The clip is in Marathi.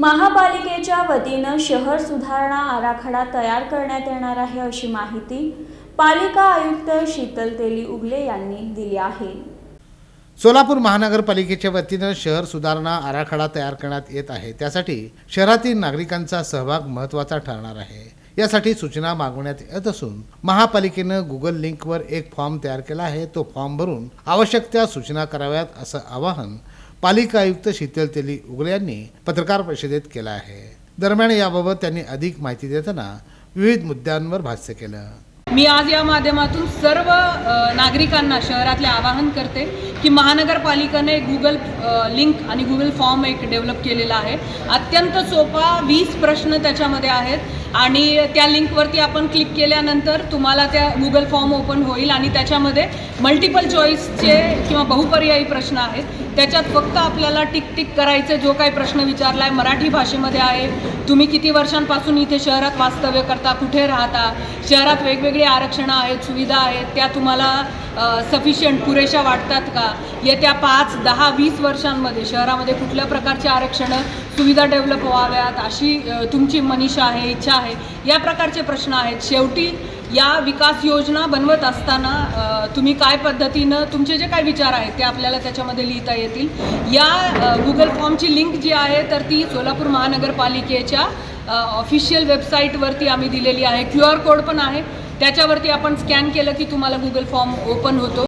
महापालिकेच्या वतीनं शहर सुधारणा आराखडा तयार करण्यात येणार आहे अशी माहिती पालिका आयुक्त शीतल तेली उगले यांनी दिली आहे. सोलापूर महानगरपालिकेच्या वतीनं शहर सुधारणा आराखडा तयार करण्यात येत आहे. त्यासाठी शहरातील नागरिकांचा सहभाग महत्त्वाचा ठरणार आहे. यासाठी सूचना मागवण्यात येत असून महापालिकेनं गुगल लिंकवर एक फॉर्म तयार केला आहे. तो फॉर्म भरून आवश्यक त्या सूचना कराव्यात असं आवाहन पालिका आयुक्त शीतल तेली उगले यांनी पत्रकार परिषदेत केला आहे. दरम्यान याबाबत त्यांनी अधिक माहिती देताना विविध मुद्द्यांवर भाष्य केलं. मी आज या माध्यमातून सर्व नागरिकांना शहरातले आवाहन करते की महानगरपालिकेने गुगल लिंक आणि गुगल फॉर्म एक डेव्हलप केलेला आहे. अत्यंत सोपा वीस प्रश्न त्याच्यामध्ये आहेत. आणि त्या लिंकवरती आपण क्लिक केल्यानंतर तुम्हाला त्या गुगल फॉर्म ओपन होईल आणि त्याच्यामध्ये मल्टिपल चॉईसचे किंवा बहुपर्यायी प्रश्न आहेत. त्याच्यात फक्त आपल्याला टिक टिक करायचे जो काही प्रश्न विचारला आहे मराठी भाषेमध्ये आहे. तुम्ही किती वर्षांपासून इथे शहरात वास्तव्य करता कुठे राहता? शहरात वेगवेगळी आरक्षणं आहेत सुविधा आहेत त्या तुम्हाला सफिशियंट पुरेशा वाटतात का? येत्या पाच दहा वीस वर्षांमध्ये शहरामध्ये कुठल्या प्रकारची आरक्षणं सुविधा डेव्हलप व्हाव्यात अशी तुमची मनीषा आहे इच्छा आहे या प्रकारचे प्रश्न आहेत. शेवटी या विकास योजना बनवत असताना तुम्ही काय पद्धतीनं तुमचे जे काय विचार आहेत ते आपल्याला त्याच्यामध्ये लिहिता येतील. या गुगल फॉर्मची लिंक जी आहे तर ती सोलापूर महानगरपालिकेच्या ऑफिशियल वेबसाईटवरती आम्ही दिलेली आहे. क्यू आर कोड पण आहे. त्याच्यावरती आपण स्कॅन केलं की तुम्हाला गुगल फॉर्म ओपन होतो.